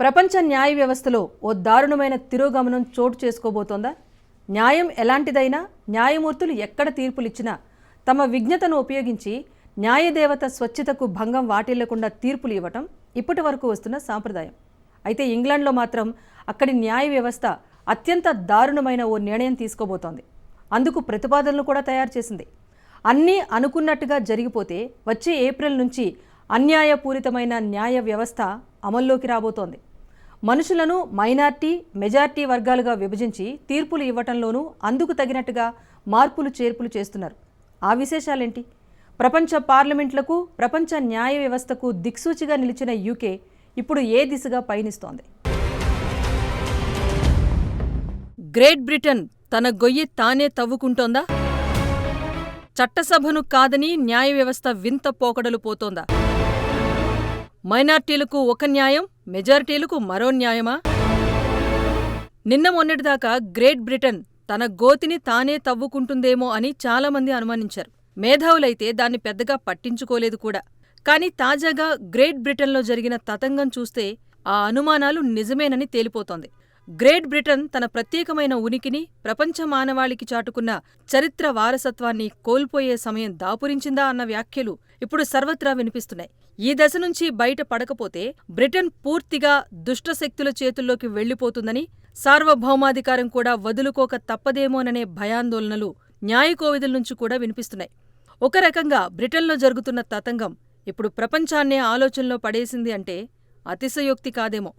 ప్రపంచ న్యాయ వ్యవస్థలో ఓ దారుణమైన తిరోగమనం చోటు చేసుకోబోతోందా? న్యాయం ఎలాంటిదైనా న్యాయమూర్తులు ఎక్కడ తీర్పులిచ్చినా తమ విజ్ఞతను ఉపయోగించి న్యాయదేవత స్వచ్ఛతకు భంగం వాటిల్లకుండా తీర్పులు ఇవ్వటం ఇప్పటి వరకు వస్తున్న సాంప్రదాయం. అయితే ఇంగ్లాండ్లో మాత్రం అక్కడి న్యాయ వ్యవస్థ అత్యంత దారుణమైన ఓ నిర్ణయం తీసుకోబోతోంది. అందుకు ప్రతిపాదనలు కూడా తయారు చేసింది. అన్నీ అనుకున్నట్టుగా జరిగిపోతే వచ్చే ఏప్రిల్ నుంచి అన్యాయపూరితమైన న్యాయ వ్యవస్థ అమల్లోకి రాబోతోంది. మనుషులను మైనార్టీ మెజార్టీ వర్గాలుగా విభజించి తీర్పులు ఇవ్వటంలోనూ అందుకు తగినట్టుగా మార్పులు చేర్పులు చేస్తున్నారు. ఆ విశేషాలేంటి? ప్రపంచ పార్లమెంట్లకు ప్రపంచ న్యాయ వ్యవస్థకు దిక్సూచిగా నిలిచిన యూకే ఇప్పుడు ఏ దిశగా పయనిస్తోంది? గ్రేట్ బ్రిటన్ తన గొయ్యి తానే తవ్వుకుంటోందా? చట్టసభను కాదని న్యాయ వ్యవస్థ వింత పోకడలు పోతోందా? మైనార్టీలకు ఒక న్యాయం మెజారిటీలకు మరో న్యాయమా? నిన్న మొన్నటిదాకా గ్రేట్ బ్రిటన్ తన గోతిని తానే తవ్వుకుంటుందేమో అని చాలామంది అనుమానించారు. మేధావులైతే దాన్ని పెద్దగా పట్టించుకోలేదు కూడా. కానీ తాజాగా గ్రేట్ బ్రిటన్లో జరిగిన తతంగం చూస్తే ఆ అనుమానాలు నిజమేనని తేలిపోతోంది. గ్రేట్ బ్రిటన్ తన ప్రత్యేకమైన ఉనికిని ప్రపంచ మానవాళికి చాటుకున్న చరిత్ర వారసత్వాన్ని కోల్పోయే సమయం దాపురించిందా అన్న వ్యాఖ్యలు ఇప్పుడు సర్వత్రా వినిపిస్తున్నాయి. ఈ దశ నుంచి బయట పడకపోతే బ్రిటన్ పూర్తిగా దుష్టశక్తుల చేతుల్లోకి వెళ్ళిపోతుందని సార్వభౌమాధికారం కూడా వదులుకోక తప్పదేమోననే భయాందోళనలు న్యాయకోవిధుల నుంచి కూడా వినిపిస్తున్నాయి. ఒక రకంగా బ్రిటన్లో జరుగుతున్న తతంగం ఇప్పుడు ప్రపంచాన్నే ఆలోచనలో పడేసింది అంటే అతిశయోక్తి కాదేమో.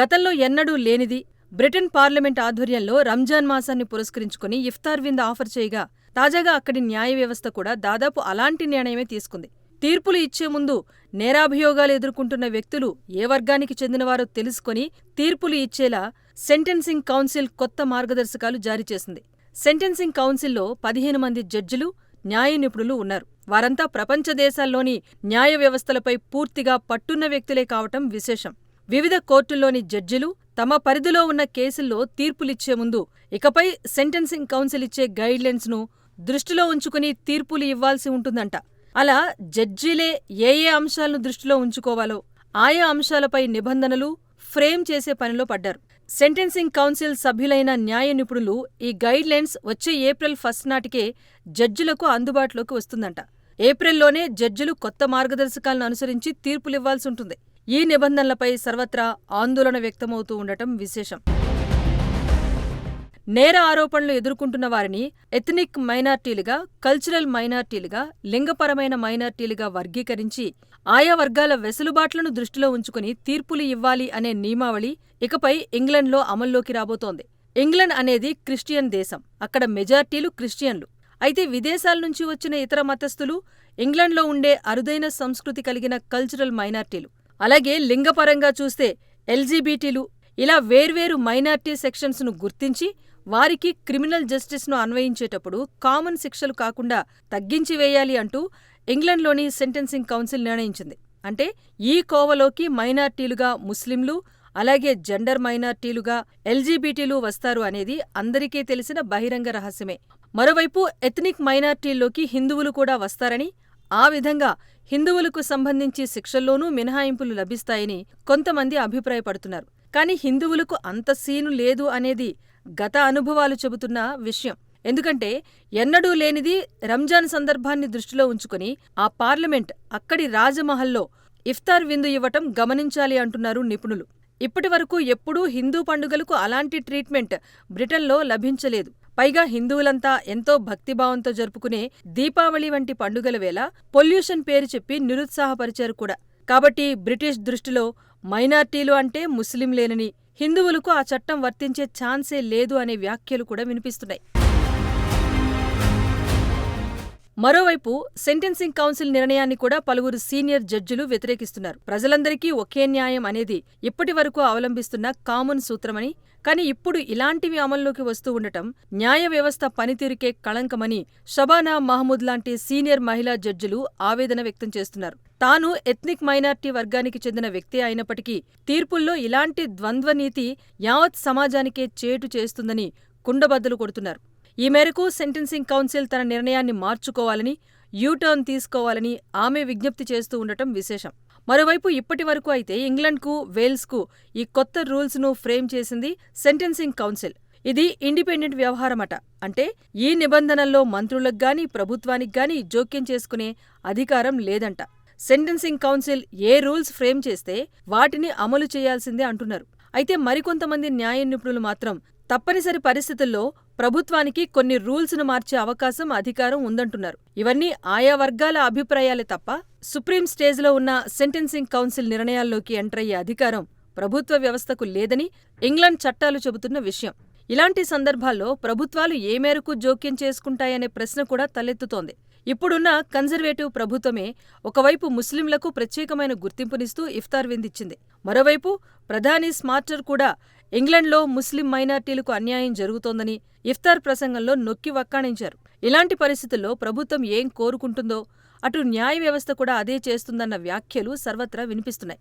గతంలో ఎన్నడూ లేనిది బ్రిటన్ పార్లమెంట్ ఆధ్వర్యంలో రంజాన్ మాసాన్ని పురస్కరించుకుని ఇఫ్తార్ వింద ఆఫర్ చేయగా తాజాగా అక్కడి న్యాయ వ్యవస్థ కూడా దాదాపు అలాంటి నిర్ణయమే తీసుకుంది. తీర్పులు ఇచ్చే ముందు నేరాభియోగాలు ఎదుర్కొంటున్న వ్యక్తులు ఏ వర్గానికి చెందినవారో తెలుసుకొని తీర్పులు ఇచ్చేలా సెంటెన్సింగ్ కౌన్సిల్ కొత్త మార్గదర్శకాలు జారీ చేసింది. సెంటెన్సింగ్ కౌన్సిల్లో పదిహేను మంది జడ్జిలు న్యాయ నిపుణులు ఉన్నారు. వారంతా ప్రపంచ దేశాల్లోని న్యాయ వ్యవస్థలపై పూర్తిగా పట్టున్న వ్యక్తులే కావటం విశేషం. వివిధ కోర్టుల్లోని జడ్జిలు తమ పరిధిలో ఉన్న కేసుల్లో తీర్పులిచ్చే ముందు ఇకపై సెంటెన్సింగ్ కౌన్సిల్ ఇచ్చే గైడ్లైన్స్ను దృష్టిలో ఉంచుకుని తీర్పులు ఇవ్వాల్సి ఉంటుందంట. అలా జడ్జీలే ఏ ఏ అంశాలను దృష్టిలో ఉంచుకోవాలో ఆయా అంశాలపై నిబంధనలు ఫ్రేమ్ చేసే పనిలో పడ్డారు. సెంటెన్సింగ్ కౌన్సిల్ సభ్యులైన న్యాయ నిపుణులు ఈ గైడ్లైన్స్ వచ్చే ఏప్రిల్ ఫస్ట్ నాటికే జడ్జిలకు అందుబాటులోకి వస్తుందంట. ఏప్రిల్లోనే జడ్జిలు కొత్త మార్గదర్శకాలను అనుసరించి తీర్పులివ్వాల్సి ఉంటుంది. ఈ నిబంధనలపై సర్వత్రా ఆందోళన వ్యక్తమవుతూ ఉండటం విశేషం. నేర ఆరోపణలు ఎదుర్కొంటున్న వారిని ఎథనిక్ మైనార్టీలుగా కల్చరల్ మైనార్టీలుగా లింగపరమైన మైనార్టీలుగా వర్గీకరించి ఆయా వర్గాల వెసులుబాట్లను దృష్టిలో ఉంచుకుని తీర్పులు ఇవ్వాలి అనే నియమావళి ఇకపై ఇంగ్లండ్లో అమల్లోకి రాబోతోంది. ఇంగ్లండ్ అనేది క్రిస్టియన్ దేశం. అక్కడ మెజార్టీలు క్రిస్టియన్లు. అయితే విదేశాల నుంచి వచ్చిన ఇతర మతస్థులు ఇంగ్లండ్లో ఉండే అరుదైన సంస్కృతి కలిగిన కల్చరల్ మైనార్టీలు. అలాగే లింగపరంగా చూస్తే ఎల్జీబీటీలు ఇలా వేర్వేరు మైనార్టీ సెక్షన్స్ను గుర్తించి వారికి క్రిమినల్ జస్టిస్ను అన్వయించేటప్పుడు కామన్ శిక్షలు కాకుండా తగ్గించి వేయాలి అంటూ ఇంగ్లండ్లోని సెంటెన్సింగ్ కౌన్సిల్ నిర్ణయించింది. అంటే ఈ కోవలోకి మైనార్టీలుగా ముస్లింలు అలాగే జెండర్ మైనార్టీలుగా ఎల్జీబీటీలు వస్తారు అనేది అందరికీ తెలిసిన బహిరంగ రహస్యమే. మరోవైపు ఎథ్నిక్ మైనార్టీల్లోకి హిందువులు కూడా వస్తారని ఆ విధంగా హిందువులకు సంబంధించి శిక్షల్లోనూ మినహాయింపులు లభిస్తాయని కొంతమంది అభిప్రాయపడుతున్నారు. కానీ హిందువులకు అంత సీను లేదు అనేది గత అనుభవాలు చెబుతున్న విషయం. ఎందుకంటే ఎన్నడూ లేనిది రంజాన్ సందర్భాన్ని దృష్టిలో ఉంచుకుని ఆ పార్లమెంట్ అక్కడి రాజమహల్లో ఇఫ్తార్ విందు ఇవ్వటం గమనించాలి అంటున్నారు నిపుణులు. ఇప్పటివరకు ఎప్పుడూ హిందూ పండుగలకు అలాంటి ట్రీట్మెంట్ బ్రిటన్లో లభించలేదు. పైగా హిందువులంతా ఎంతో భక్తిభావంతో జరుపుకునే దీపావళి వంటి పండుగల వేళ పొల్యూషన్ పేరు చెప్పి నిరుత్సాహపరిచారు కూడా. కాబట్టి బ్రిటిష్ దృష్టిలో మైనార్టీలు అంటే ముస్లింలేనని హిందువులకు ఆ చట్టం వర్తించే ఛాన్సే లేదు అనే వ్యాఖ్యలు కూడా వినిపిస్తున్నాయి. మరోవైపు సెంటెన్సింగ్ కౌన్సిల్ నిర్ణయాన్ని కూడా పలువురు సీనియర్ జడ్జిలు వ్యతిరేకిస్తున్నారు. ప్రజలందరికీ ఒకే న్యాయం అనేది ఇప్పటి వరకు అవలంబిస్తున్న కామన్ సూత్రమని కానీ ఇప్పుడు ఇలాంటివి అమల్లోకి వస్తూ ఉండటం న్యాయ వ్యవస్థ పనితీరుకే కళంకమని షబానా మహమూద్ లాంటి సీనియర్ మహిళా జడ్జిలు ఆవేదన వ్యక్తం చేస్తున్నారు. తాను ఎథ్నిక్ మైనార్టీ వర్గానికి చెందిన వ్యక్తి అయినప్పటికీ తీర్పుల్లో ఇలాంటి ద్వంద్వనీతి యావత్ సమాజానికే చేటు చేస్తుందని కుండబద్దలు కొడుతున్నారు. ఈ మేరకు సెంటెన్సింగ్ కౌన్సిల్ తన నిర్ణయాన్ని మార్చుకోవాలని యూటర్న్ తీసుకోవాలని ఆమె విజ్ఞప్తి చేస్తూ ఉండటం విశేషం. మరోవైపు ఇప్పటి వరకు అయితే ఇంగ్లండ్కు వేల్స్కు ఈ కొత్త రూల్స్ను ఫ్రేమ్ చేసింది సెంటెన్సింగ్ కౌన్సిల్. ఇది ఇండిపెండెంట్ వ్యవహారమట. అంటే ఈ నిబంధనల్లో మంత్రులకు గాని ప్రభుత్వానికి గాని జోక్యం చేసుకునే అధికారం లేదంట. సెంటెన్సింగ్ కౌన్సిల్ ఏ రూల్స్ ఫ్రేమ్ చేస్తే వాటిని అమలు చేయాల్సిందే అంటున్నారు. అయితే మరికొంతమంది న్యాయ నిపుణులు మాత్రం తప్పనిసరి పరిస్థితుల్లో ప్రభుత్వానికి కొన్ని రూల్స్ను మార్చే అవకాశం అధికారం ఉందంటున్నారు. ఇవన్నీ ఆయా వర్గాల అభిప్రాయాలే తప్ప సుప్రీం స్టేజ్లో ఉన్న సెంటెన్సింగ్ కౌన్సిల్ నిర్ణయాల్లోకి ఎంటర్ అయ్యే అధికారం ప్రభుత్వ వ్యవస్థకు లేదని ఇంగ్లాండ్ చట్టాలు చెబుతున్న విషయం. ఇలాంటి సందర్భాల్లో ప్రభుత్వాలు ఏ మేరకు జోక్యం చేసుకుంటాయనే ప్రశ్న కూడా తలెత్తుతోంది. ఇప్పుడున్న కన్జర్వేటివ్ ప్రభుత్వమే ఒకవైపు ముస్లింలకు ప్రత్యేకమైన గుర్తింపునిస్తూ ఇఫ్తార్ విందిచ్చింది. మరోవైపు ప్రధాని స్మార్టర్ కూడా ఇంగ్లండ్లో ముస్లిం మైనార్టీలకు అన్యాయం జరుగుతోందని ఇఫ్తార్ ప్రసంగంలో నొక్కి వక్కాణించారు. ఇలాంటి పరిస్థితుల్లో ప్రభుత్వం ఏం కోరుకుంటుందో అటు న్యాయ వ్యవస్థ కూడా అదే చేస్తుందన్న వ్యాఖ్యలు సర్వత్రా వినిపిస్తున్నాయి.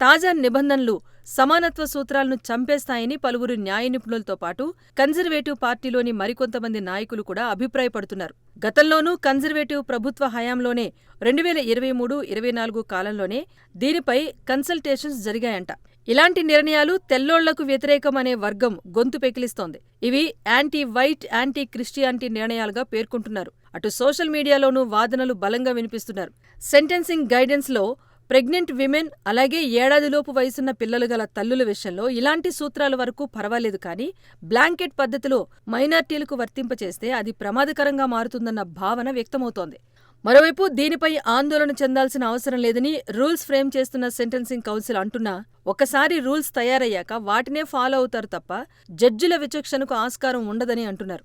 తాజా నిబంధనలు సమానత్వ సూత్రాలను చంపేస్తాయని పలువురు న్యాయ నిపుణులతో పాటు కన్జర్వేటివ్ పార్టీలోని మరికొంతమంది నాయకులు కూడా అభిప్రాయపడుతున్నారు. గతంలోనూ కన్జర్వేటివ్ ప్రభుత్వ హయాంలోనే రెండు వేల ఇరవై మూడు ఇరవై నాలుగు కాలంలోనే దీనిపై కన్సల్టేషన్స్ జరిగాయంట. ఇలాంటి నిర్ణయాలు తెల్లోళ్ళకు వ్యతిరేకం అనే వర్గం గొంతు పెకిలిస్తోంది. ఇవి యాంటీ వైట్ యాంటీ క్రిస్టియానిటీ నిర్ణయాలుగా పేర్కొంటున్నారు. అటు సోషల్ మీడియాలోనూ వాదనలు బలంగా వినిపిస్తున్నారు. సెంటెన్సింగ్ గైడెన్స్లో ప్రెగ్నెంట్ విమెన్ అలాగే ఏడాదిలోపు వయసున్న పిల్లలు గల తల్లుల విషయంలో ఇలాంటి సూత్రాల వరకు పర్వాలేదు కానీ బ్లాంకెట్ పద్ధతిలో మైనార్టీలకు వర్తింపచేస్తే అది ప్రమాదకరంగా మారుతుందన్న భావన వ్యక్తమవుతోంది. మరోవైపు దీనిపై ఆందోళన చెందాల్సిన అవసరం లేదని రూల్స్ ఫ్రేమ్ చేస్తున్న సెంటెన్సింగ్ కౌన్సిల్ అంటున్నా ఒకసారి రూల్స్ తయారయ్యాక వాటినే ఫాలో అవుతారు తప్ప జడ్జిల విచక్షణకు ఆస్కారం ఉండదని అంటున్నారు.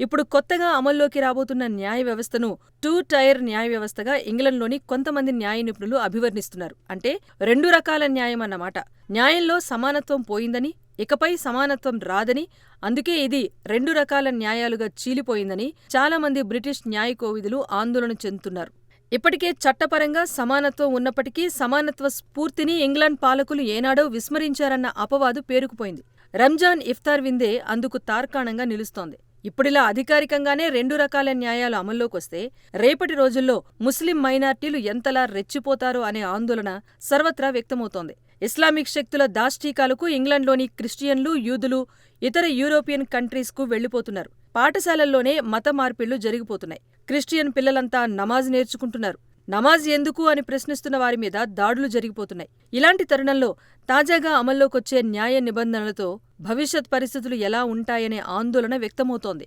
ఇప్పుడు కొత్తగా అమల్లోకి రాబోతున్న న్యాయ వ్యవస్థను టూ టైర్ న్యాయ వ్యవస్థగా ఇంగ్లండ్లోని కొంతమంది న్యాయ నిపుణులు అభివర్ణిస్తున్నారు. అంటే రెండు రకాల న్యాయం అన్నమాట. న్యాయంలో సమానత్వం పోయిందని ఇకపై సమానత్వం రాదని అందుకే ఇది రెండు రకాల న్యాయాలుగా చీలిపోయిందని చాలామంది బ్రిటిష్ న్యాయ కోవిదులు ఆందోళన చెందుతున్నారు. ఇప్పటికే చట్టపరంగా సమానత్వం ఉన్నప్పటికీ సమానత్వ స్ఫూర్తిని ఇంగ్లాండ్ పాలకులు ఏనాడో విస్మరించారన్న అపవాదు పేరుకుపోయింది. రంజాన్ ఇఫ్తార్ విందే అందుకు తార్కాణంగా నిలుస్తోంది. ఇప్పుడిలా అధికారికంగానే రెండు రకాల న్యాయాలు అమల్లోకొస్తే రేపటి రోజుల్లో ముస్లిం మైనార్టీలు ఎంతలా రెచ్చిపోతారో అనే ఆందోళన సర్వత్రా వ్యక్తమవుతోంది. ఇస్లామిక్ శక్తుల దాష్టీకాలకు ఇంగ్లండ్లోని క్రిస్టియన్లు యూదులు ఇతర యూరోపియన్ కంట్రీస్కు వెళ్ళిపోతున్నారు పాఠశాలల్లోనే మత మార్పిళ్ళు జరిగిపోతున్నాయి. క్రిస్టియన్ పిల్లలంతా నమాజ్ నేర్చుకుంటున్నారు. నమాజ్ ఎందుకు అని ప్రశ్నిస్తున్న వారి మీద దాడులు జరిగిపోతున్నాయి. ఇలాంటి తరుణంలో తాజాగా అమల్లోకొచ్చే న్యాయ నిబంధనలతో భవిష్యత్ పరిస్థితులు ఎలా ఉంటాయనే ఆందోళన వ్యక్తమవుతోంది.